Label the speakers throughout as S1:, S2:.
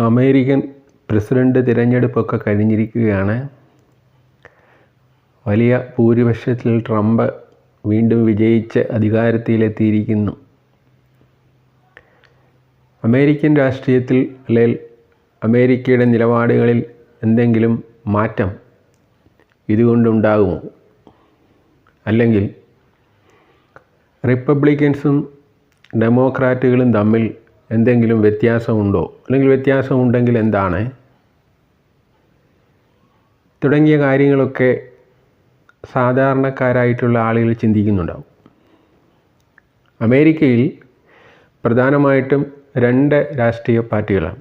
S1: American president തിരഞ്ഞെടുപ്പൊക്കെ കഴിഞ്ഞിരിക്കുകയാണ്. വലിയ ഭൂരിപക്ഷത്തിൽ ട്രംപ് വീണ്ടും വിജയിച്ച് അധികാരത്തിലെത്തിയിരിക്കുന്നു. അമേരിക്കൻ രാഷ്ട്രീയത്തിൽ അല്ലെങ്കിൽ അമേരിക്കയുടെ നിലപാടുകളിൽ എന്തെങ്കിലും മാറ്റം ഇതുകൊണ്ടുണ്ടാകുമോ? അല്ലെങ്കിൽ റിപ്പബ്ലിക്കൻസും ഡെമോക്രാറ്റുകളും തമ്മിൽ എന്തെങ്കിലും വ്യത്യാസമുണ്ടോ? അല്ലെങ്കിൽ വ്യത്യാസമുണ്ടെങ്കിൽ എന്താണ്? തുടങ്ങിയ കാര്യങ്ങളൊക്കെ സാധാരണക്കാരായിട്ടുള്ള ആളുകൾ ചിന്തിക്കുന്നുണ്ടാവും. അമേരിക്കയിൽ പ്രധാനമായിട്ടും രണ്ട് രാഷ്ട്രീയ പാർട്ടികളാണ്.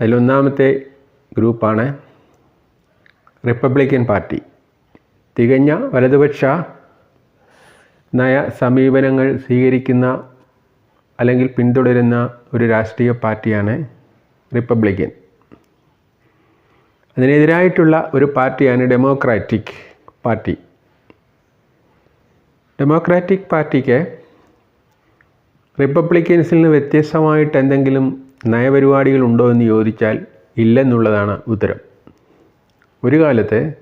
S1: അതിലൊന്നാമത്തെ ഗ്രൂപ്പാണ് റിപ്പബ്ലിക്കൻ പാർട്ടി. തികഞ്ഞ വലതുപക്ഷ നയ സമീപനങ്ങൾ സ്വീകരിക്കുന്ന അല്ലെങ്കിൽ പിന്തുടരുന്ന ഒരു രാഷ്ട്രീയ പാർട്ടിയാണ് റിപ്പബ്ലിക്കൻ. അതിനെതിരായിട്ടുള്ള ഒരു പാർട്ടിയാണ് ഡെമോക്രാറ്റിക് പാർട്ടി. ഡെമോക്രാറ്റിക് പാർട്ടിക്ക് റിപ്പബ്ലിക്കൻസിൽ നിന്ന് വ്യത്യസ്തമായിട്ട് എന്തെങ്കിലും നയപരിപാടികൾ ഉണ്ടോ എന്ന് ചോദിച്ചാൽ ഇല്ലെന്നുള്ളതാണ് ഉത്തരം. ഒരു കാലത്ത്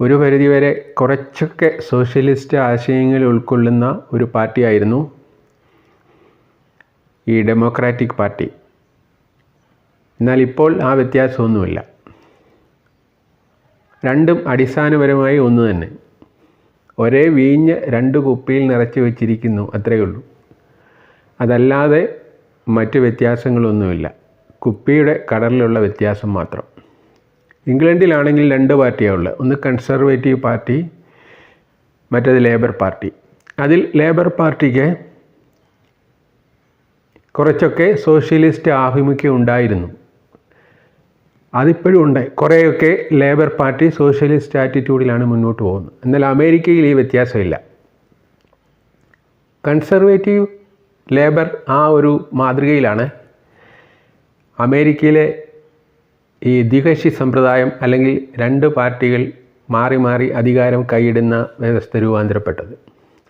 S1: ഒരു പരിധിവരെ കുറച്ചൊക്കെ സോഷ്യലിസ്റ്റ് ആശയങ്ങൾ ഉൾക്കൊള്ളുന്ന ഒരു പാർട്ടിയായിരുന്നു ഈ ഡെമോക്രാറ്റിക് പാർട്ടി എന്നാൽ ഇപ്പോൾ ആ വ്യത്യാസമൊന്നുമില്ല. രണ്ടും അടിസ്ഥാനപരമായി ഒന്ന് തന്നെ. ഒരേ വീഞ്ഞ് രണ്ട് കുപ്പിയിൽ നിറച്ച് വെച്ചിരിക്കുന്നു അത്രയേ ഉള്ളൂ. അതല്ലാതെ മറ്റ് വ്യത്യാസങ്ങളൊന്നുമില്ല. കുപ്പിയുടെ കടലിലുള്ള വ്യത്യാസം മാത്രം. ഇംഗ്ലണ്ടിലാണെങ്കിൽ രണ്ട് പാർട്ടിയാണ് ഉള്ളത്. ഒന്ന് കൺസർവേറ്റീവ് പാർട്ടി മറ്റേത് ലേബർ പാർട്ടി അതിൽ ലേബർ പാർട്ടിക്ക് കുറച്ചൊക്കെ സോഷ്യലിസ്റ്റ് ആഭിമുഖ്യം ഉണ്ടായിരുന്നു. അതിപ്പോഴും ഉണ്ട്. കുറേയൊക്കെ ലേബർ പാർട്ടി സോഷ്യലിസ്റ്റ് ആറ്റിറ്റ്യൂഡിലാണ് മുന്നോട്ട് പോകുന്നത്. എന്നാൽ അമേരിക്കയിൽ ഈ വ്യത്യാസമില്ല. കൺസർവേറ്റീവ് ലേബർ ആ ഒരു മാതൃകയിലാണ്. അമേരിക്കയിലെ ഈ ദ്വികക്ഷി സമ്പ്രദായം അല്ലെങ്കിൽ രണ്ട് പാർട്ടികൾ മാറി മാറി അധികാരം കൈയിടുന്ന വ്യവസ്ഥ രൂപാന്തരപ്പെട്ടത്.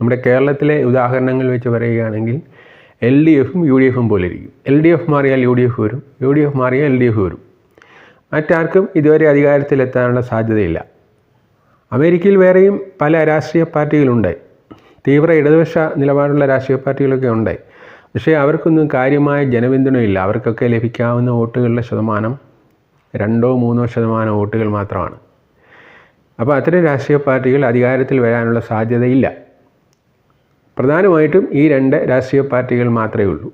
S1: നമ്മുടെ കേരളത്തിലെ ഉദാഹരണങ്ങൾ വെച്ച് പറയുകയാണെങ്കിൽ എൽ ഡി എഫും യു ഡി എഫും പോലെ ഇരിക്കും എൽ ഡി എഫ് മാറിയാൽ യു ഡി എഫ് വരും യു ഡി എഫ് മാറിയാൽ എൽ ഡി എഫ് വരും. മറ്റാർക്കും ഇതുവരെ അധികാരത്തിലെത്താനുള്ള സാധ്യതയില്ല. അമേരിക്കയിൽ വേറെയും പല രാഷ്ട്രീയ പാർട്ടികളുണ്ട്. തീവ്ര ഇടതുപക്ഷ നിലപാടുള്ള രാഷ്ട്രീയ പാർട്ടികളൊക്കെ ഉണ്ട്. പക്ഷേ അവർക്കൊന്നും കാര്യമായ ജനപിന്തുണയില്ല അവർക്കൊക്കെ ലഭിക്കാവുന്ന വോട്ടുകളുടെ ശതമാനം രണ്ടോ മൂന്നോ ശതമാനം വോട്ടുകൾ മാത്രമാണ്. അപ്പോൾ അത്തരം രാഷ്ട്രീയ പാർട്ടികൾ അധികാരത്തിൽ വരാനുള്ള സാധ്യതയില്ല. പ്രധാനമായിട്ടും ഈ രണ്ട് രാഷ്ട്രീയ പാർട്ടികൾ മാത്രമേ ഉള്ളൂ.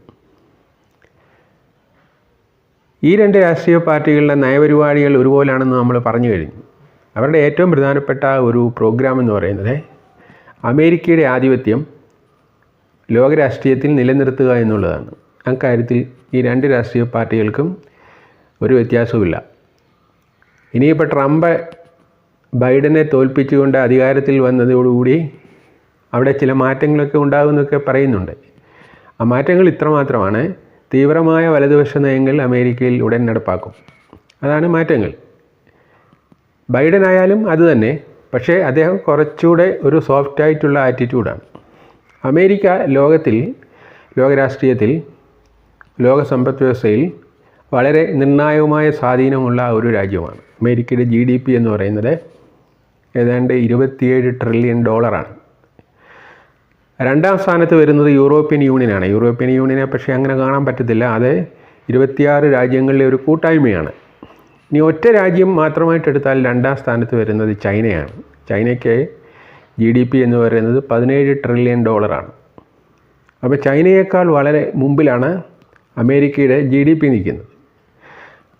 S1: ഈ രണ്ട് രാഷ്ട്രീയ പാർട്ടികളുടെ നയപരിപാടികൾ ഒരുപോലാണെന്ന് നമ്മൾ പറഞ്ഞു കഴിഞ്ഞു. അവരുടെ ഏറ്റവും പ്രധാനപ്പെട്ട ഒരു പ്രോഗ്രാം എന്ന് പറയുന്നത് അമേരിക്കയുടെ ആധിപത്യം ലോകരാഷ്ട്രീയത്തിൽ നിലനിർത്തുക എന്നുള്ളതാണ്. അക്കാര്യത്തിൽ ഈ രണ്ട് രാഷ്ട്രീയ പാർട്ടികൾക്കും ഒരു വ്യത്യാസവുമില്ല. ഇനിയിപ്പോൾ ട്രംപ് ബൈഡനെ തോൽപ്പിച്ചുകൊണ്ട് അധികാരത്തിൽ വന്നതോടുകൂടി അവിടെ ചില മാറ്റങ്ങളൊക്കെ ഉണ്ടാകുമെന്നൊക്കെ പറയുന്നുണ്ട്. ആ മാറ്റങ്ങൾ ഇത്രമാത്രമാണ് തീവ്രമായ വലതുപക്ഷ നയങ്ങൾ അമേരിക്കയിൽ ഉടൻ നടപ്പാക്കും. അതാണ് മാറ്റങ്ങൾ. ബൈഡൻ ആയാലും അതുതന്നെ പക്ഷേ അദ്ദേഹം കുറച്ചുകൂടെ ഒരു സോഫ്റ്റ് ആയിട്ടുള്ള ആറ്റിറ്റ്യൂഡാണ്. അമേരിക്ക ലോകത്തിൽ ലോകരാഷ്ട്രീയത്തിൽ ലോക സമ്പദ് വ്യവസ്ഥയിൽ വളരെ നിർണായകമായ സ്വാധീനമുള്ള ഒരു രാജ്യമാണ്. അമേരിക്കയുടെ ജി ഡി പി എന്ന് പറയുന്നത് ഏതാണ്ട് ഇരുപത്തിയേഴ് ട്രില്യൺ ഡോളറാണ്. രണ്ടാം സ്ഥാനത്ത് വരുന്നത് യൂറോപ്യൻ യൂണിയനാണ്. യൂറോപ്യൻ യൂണിയനെ പക്ഷേ അങ്ങനെ കാണാൻ പറ്റത്തില്ല. അത് ഇരുപത്തിയാറ് രാജ്യങ്ങളിലെ ഒരു കൂട്ടായ്മയാണ്. ഇനി ഒറ്റ രാജ്യം മാത്രമായിട്ട് എടുത്താൽ രണ്ടാം സ്ഥാനത്ത് വരുന്നത് ചൈനയാണ്. ചൈനയ്ക്ക് ജി ഡി പി എന്ന് പറയുന്നത് പതിനേഴ് ട്രില്യൺ ഡോളറാണ് അപ്പോൾ ചൈനയേക്കാൾ വളരെ മുമ്പിലാണ് അമേരിക്കയുടെ ജി ഡി പി നിൽക്കുന്നത്.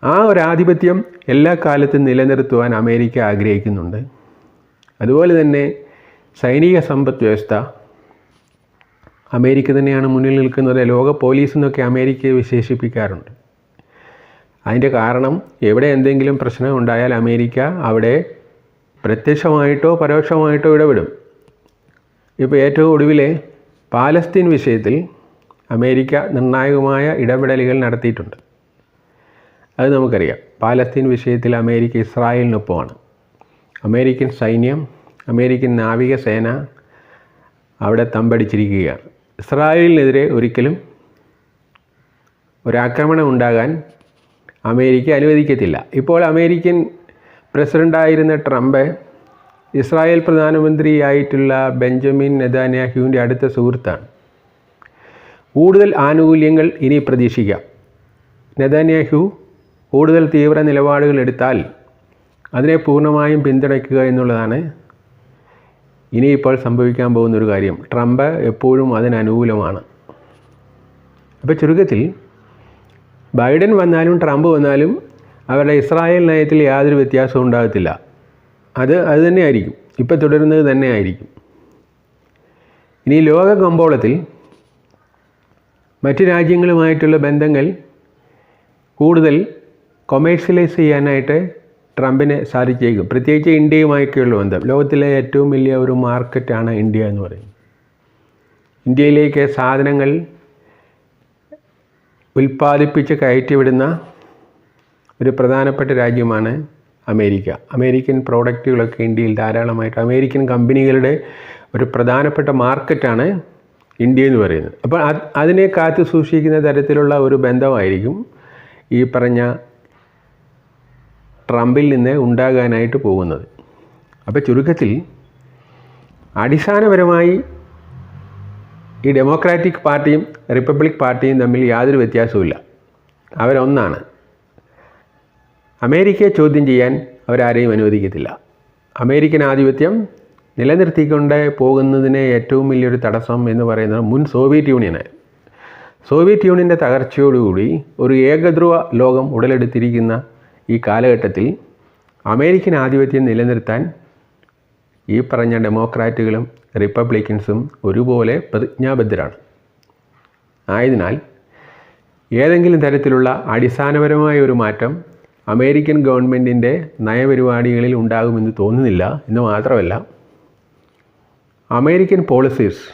S1: ആ ഒരു ആധിപത്യം എല്ലാ കാലത്തും നിലനിർത്തുവാൻ അമേരിക്ക ആഗ്രഹിക്കുന്നുണ്ട്. അതുപോലെ തന്നെ സൈനിക സമ്പദ് വ്യവസ്ഥ അമേരിക്ക തന്നെയാണ് മുന്നിൽ നിൽക്കുന്നത്. ലോക പോലീസ് എന്നൊക്കെ അമേരിക്കയെ വിശേഷിപ്പിക്കാറുണ്ട്. അതിന്റെ കാരണം എവിടെ എന്തെങ്കിലും പ്രശ്നം ഉണ്ടായാൽ അമേരിക്ക അവിടെ പ്രത്യക്ഷമായിട്ടോ പരോക്ഷമായിട്ടോ ഇടപെടും. ഇപ്പോൾ ഏറ്റവും ഒടുവിലെ പാലസ്തീൻ വിഷയത്തിൽ അമേരിക്ക നിർണായകമായ ഇടപെടലുകൾ നടത്തിയിട്ടുണ്ട്. അത് നമുക്കറിയാം. പാലസ്തീൻ വിഷയത്തിൽ അമേരിക്ക ഇസ്രായേലിനൊപ്പമാണ്. അമേരിക്കൻ സൈന്യം അമേരിക്കൻ നാവികസേന അവിടെ തമ്പടിച്ചിരിക്കുകയാണ്. ഇസ്രായേലിനെതിരെ ഒരിക്കലും ഒരാക്രമണം ഉണ്ടാകാൻ അമേരിക്ക അനുവദിക്കത്തില്ല. ഇപ്പോൾ അമേരിക്കൻ പ്രസിഡന്റായിരുന്ന ട്രംപ് ഇസ്രായേൽ പ്രധാനമന്ത്രിയായിട്ടുള്ള ബെഞ്ചമിൻ നെതാന്യാഹുവിന്റെ അടുത്ത സുഹൃത്താണ്. കൂടുതൽ ആനുകൂല്യങ്ങൾ ഇനി പ്രതീക്ഷിക്കാം. നെതാന്യാഹു കൂടുതൽ തീവ്ര നിലപാടുകൾ എടുത്താൽ അതിനെ പൂർണമായും പിന്തുണയ്ക്കുക എന്നുള്ളതാണ് ഇനിയിപ്പോൾ സംഭവിക്കാൻ പോകുന്നൊരു കാര്യം. ട്രംപ് എപ്പോഴും അതിനനുകൂലമാണ് അപ്പോൾ ചുരുക്കത്തിൽ ബൈഡൻ വന്നാലും ട്രംപ് വന്നാലും അവരുടെ ഇസ്രായേൽ നയത്തിൽ യാതൊരു വ്യത്യാസവും ഉണ്ടാകത്തില്ല. അത് അത് തന്നെയായിരിക്കും. ഇപ്പോൾ തുടരുന്നത് തന്നെ ആയിരിക്കും ഇനി ലോക കമ്പോളത്തിൽ മറ്റ് രാജ്യങ്ങളുമായിട്ടുള്ള ബന്ധങ്ങൾ കൂടുതൽ കൊമേഴ്ഷ്യലൈസ് ചെയ്യാനായിട്ട് ട്രംപിന് സാധിച്ചേക്കും. പ്രത്യേകിച്ച് ഇന്ത്യയുമായൊക്കെയുള്ള ബന്ധം. ലോകത്തിലെ ഏറ്റവും വലിയ ഒരു മാർക്കറ്റാണ് ഇന്ത്യ എന്ന് പറയുന്നത്. ഇന്ത്യയിലേക്ക് സാധനങ്ങൾ ഉൽപ്പാദിപ്പിച്ച് കയറ്റിവിടുന്ന ഒരു പ്രധാനപ്പെട്ട രാജ്യമാണ് അമേരിക്ക. അമേരിക്കൻ പ്രോഡക്റ്റുകളൊക്കെ ഇന്ത്യയിൽ ധാരാളമായിട്ട് അമേരിക്കൻ കമ്പനികളുടെ ഒരു പ്രധാനപ്പെട്ട മാർക്കറ്റാണ് ഇന്ത്യ എന്ന് പറയുന്നത്. അപ്പോൾ അത് അതിനെ കാത്തു സൂക്ഷിക്കുന്ന തരത്തിലുള്ള ഒരു ബന്ധമായിരിക്കും ഈ പറഞ്ഞ ട്രംപിൽ നിന്ന് ഉണ്ടാകാനായിട്ട് പോകുന്നത്. അപ്പോൾ ചുരുക്കത്തിൽ അടിസ്ഥാനപരമായി ഈ ഡെമോക്രാറ്റിക് പാർട്ടിയും റിപ്പബ്ലിക് പാർട്ടിയും തമ്മിൽ യാതൊരു വ്യത്യാസവുമില്ല. അവരൊന്നാണ്. അമേരിക്കയെ ചോദ്യം ചെയ്യാൻ അവരാരെയും അനുവദിക്കത്തില്ല. അമേരിക്കൻ ആധിപത്യം നിലനിർത്തിക്കൊണ്ട് പോകുന്നതിന് ഏറ്റവും വലിയൊരു തടസ്സം എന്ന് പറയുന്നത് മുൻ സോവിയറ്റ് യൂണിയനാണ്. സോവിയറ്റ് യൂണിയന്റെ തകർച്ചയോടുകൂടി ഒരു ഏകധ്രുവ ലോകം ഉടലെടുത്തിരിക്കുന്ന ഈ കാലഘട്ടത്തിൽ അമേരിക്കൻ ആധിപത്യം നിലനിർത്താൻ ഈ പറഞ്ഞ ഡെമോക്രാറ്റുകളും റിപ്പബ്ലിക്കൻസും ഒരുപോലെ പ്രതിജ്ഞാബദ്ധരാണ്. ആയതിനാൽ ഏതെങ്കിലും തരത്തിലുള്ള അടിസ്ഥാനപരമായ ഒരു മാറ്റം അമേരിക്കൻ ഗവൺമെന്റിന്റെ നയപരിപാടികളിൽ ഉണ്ടാകുമെന്ന് തോന്നുന്നില്ല എന്ന് മാത്രമല്ല അമേരിക്കൻ പോളിസീസ്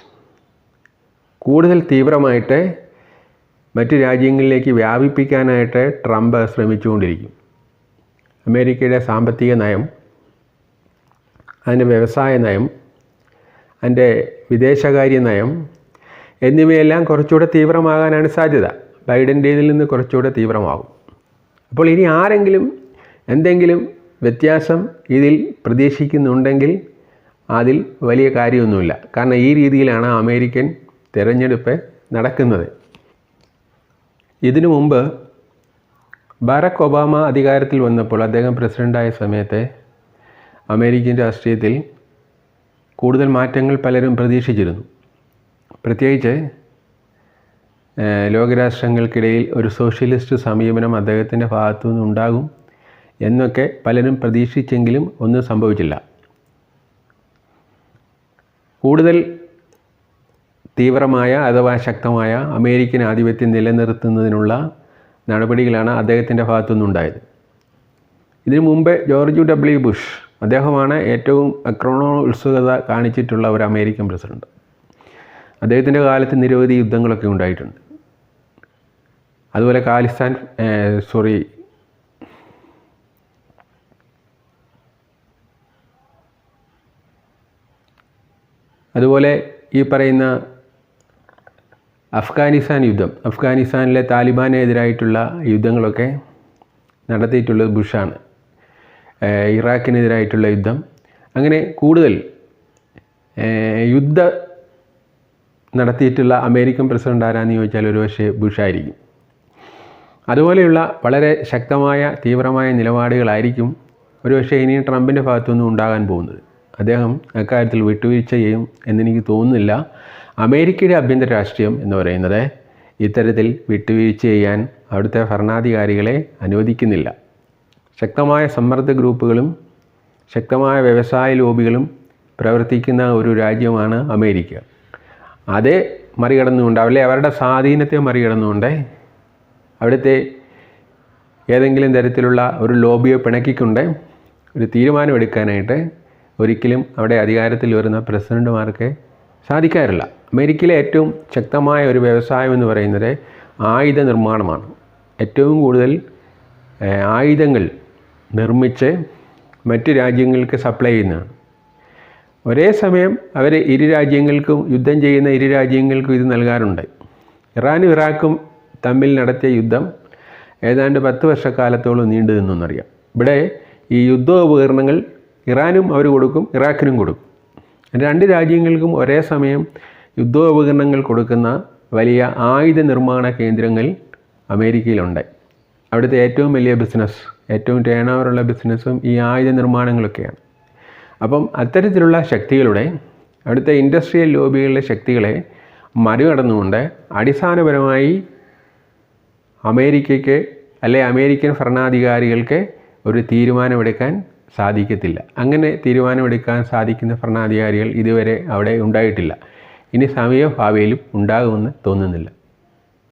S1: കൂടുതൽ തീവ്രമായിട്ട് മറ്റ് രാജ്യങ്ങളിലേക്ക് വ്യാപിപ്പിക്കാനായിട്ട് ട്രംപ് ശ്രമിച്ചുകൊണ്ടിരിക്കും. അമേരിക്കയുടെ സാമ്പത്തിക നയം അതിന്റെ വ്യവസായ നയം അതിന്റെ വിദേശകാര്യ നയം എന്നിവയെല്ലാം കുറച്ചുകൂടെ തീവ്രമാകാനാണ് സാധ്യത. ബൈഡന്റേതിൽ നിന്ന് കുറച്ചുകൂടെ തീവ്രമാകും. അപ്പോൾ ഇനി ആരെങ്കിലും എന്തെങ്കിലും വ്യത്യാസം ഇതിൽ പ്രതീക്ഷിക്കുന്നുണ്ടെങ്കിൽ അതിൽ വലിയ കാര്യമൊന്നുമില്ല. കാരണം ഈ രീതിയിലാണ് അമേരിക്കൻ തിരഞ്ഞെടുപ്പ് നടക്കുന്നത്. ഇതിനു മുമ്പ് ബറാക് ഒബാമ അധികാരത്തിൽ വന്നപ്പോൾ അദ്ദേഹം പ്രസിഡന്റായ സമയത്ത് അമേരിക്കൻ രാഷ്ട്രീയത്തിൽ കൂടുതൽ മാറ്റങ്ങൾ പലരും പ്രതീക്ഷിച്ചിരുന്നു. പ്രത്യേകിച്ച് ലോകരാഷ്ട്രങ്ങൾക്കിടയിൽ ഒരു സോഷ്യലിസ്റ്റ് സമീപനം അദ്ദേഹത്തിന്റെ ഭാഗത്തു നിന്നുണ്ടാകും എന്നൊക്കെ പലരും പ്രതീക്ഷിച്ചെങ്കിലും ഒന്നും സംഭവിച്ചില്ല. കൂടുതൽ തീവ്രമായ അഥവാ ശക്തമായ അമേരിക്കൻ ആധിപത്യം നിലനിർത്തുന്നതിനുള്ള നടപടികളാണ് അദ്ദേഹത്തിന്റെ ഭാഗത്തുനിന്നുണ്ടായത്. ഇതിനു മുമ്പേ ജോർജ് ഡബ്ല്യു ബുഷ് അദ്ദേഹമാണ് ഏറ്റവും അക്രമോത്സുകത കാണിച്ചിട്ടുള്ള ഒരു അമേരിക്കൻ പ്രസിഡന്റ്. അദ്ദേഹത്തിന്റെ കാലത്ത് നിരവധി യുദ്ധങ്ങളൊക്കെ ഉണ്ടായിട്ടുണ്ട്. അതുപോലെ കാലിസ്ഥാൻ സോറി അതുപോലെ ഈ പറയുന്ന അഫ്ഗാനിസ്ഥാൻ യുദ്ധം. അഫ്ഗാനിസ്ഥാനിലെ താലിബാനെതിരായിട്ടുള്ള യുദ്ധങ്ങളൊക്കെ നടത്തിയിട്ടുള്ളത് ബുഷാണ്. ഇറാഖിനെതിരായിട്ടുള്ള യുദ്ധം. അങ്ങനെ കൂടുതൽ യുദ്ധ നടത്തിയിട്ടുള്ള അമേരിക്കൻ പ്രസിഡന്റ് ആരാന്ന് ചോദിച്ചാൽ ഒരുപക്ഷെ ബുഷായിരിക്കും. അതുപോലെയുള്ള വളരെ ശക്തമായ തീവ്രമായ നിലപാടുകളായിരിക്കും ഒരുപക്ഷെ ഇനി ട്രംപിന്റെ ഭാഗത്തുനിന്നും ഉണ്ടാകാൻ പോകുന്നത്. അദ്ദേഹം അക്കാര്യത്തിൽ വിട്ടുവീഴ്ച ചെയ്യും എന്നെനിക്ക് തോന്നുന്നില്ല. അമേരിക്കയുടെ ആഭ്യന്തര രാഷ്ട്രീയം എന്ന് പറയുന്നത് ഇത്തരത്തിൽ വിട്ടുവീഴ്ച ചെയ്യാൻ അവിടുത്തെ ഭരണാധികാരികളെ അനുവദിക്കുന്നില്ല. ശക്തമായ സമ്മർദ്ദ ഗ്രൂപ്പുകളും ശക്തമായ വ്യവസായ ലോബികളും പ്രവർത്തിക്കുന്ന ഒരു രാജ്യമാണ് അമേരിക്ക. അതേ മറികടന്നുകൊണ്ട് അവരെ അവരുടെ സ്വാധീനത്തെ മറികടന്നുകൊണ്ട് അവിടുത്തെ ഏതെങ്കിലും തരത്തിലുള്ള ഒരു ലോബിയെ പിണക്കിക്കൊണ്ട് ഒരു തീരുമാനമെടുക്കാനായിട്ട് ഒരിക്കലും അവിടെ അധികാരത്തിൽ വരുന്ന പ്രസിഡന്റുമാർക്ക് സാധിക്കാറില്ല. അമേരിക്കയിലെ ഏറ്റവും ശക്തമായ ഒരു വ്യവസായം എന്ന് പറയുന്നത് ആയുധ നിർമ്മാണമാണ്. ഏറ്റവും കൂടുതൽ ആയുധങ്ങൾ നിർമ്മിച്ച് മറ്റ് രാജ്യങ്ങൾക്ക് സപ്ലൈ ചെയ്യുന്നതാണ്. ഒരേ സമയം അവർ ഇരു രാജ്യങ്ങൾക്കും യുദ്ധം ചെയ്യുന്ന ഇരു രാജ്യങ്ങൾക്കും ഇത് നൽകാറുണ്ട്. ഇറാനും ഇറാഖും തമ്മിൽ നടത്തിയ യുദ്ധം ഏതാണ്ട് പത്ത് വർഷക്കാലത്തോളം നീണ്ടു നിന്നറിയാം. ഇവിടെ ഈ യുദ്ധോപകരണങ്ങൾ ഇറാനും അവർ കൊടുക്കും ഇറാഖിനും കൊടുക്കും. രണ്ട് രാജ്യങ്ങൾക്കും ഒരേ സമയം യുദ്ധോപകരണങ്ങൾ കൊടുക്കുന്ന വലിയ ആയുധ നിർമ്മാണ കേന്ദ്രങ്ങൾ അമേരിക്കയിലുണ്ട്. അവിടുത്തെ ഏറ്റവും വലിയ ബിസിനസ് ഏറ്റവും ടേൺ ഓവറുള്ള ബിസിനസ്സും ഈ ആയുധ നിർമ്മാണങ്ങളൊക്കെയാണ്. അപ്പം അത്തരത്തിലുള്ള ശക്തികളുടെ അവിടുത്തെ ഇൻഡസ്ട്രിയൽ ലോബികളിലെ ശക്തികളെ മറികടന്നുകൊണ്ട് അടിസ്ഥാനപരമായി അമേരിക്കയ്ക്ക് അല്ലെ അമേരിക്കൻ ഭരണാധികാരികൾക്ക് ഒരു തീരുമാനമെടുക്കാൻ സാധിക്കത്തില്ല. അങ്ങനെ തീരുമാനമെടുക്കാൻ സാധിക്കുന്ന ഭരണാധികാരികൾ ഇതുവരെ അവിടെ ഉണ്ടായിട്ടില്ല. ഇനി സമീപ ഭാവിയിലും ഉണ്ടാകുമെന്ന് തോന്നുന്നില്ല.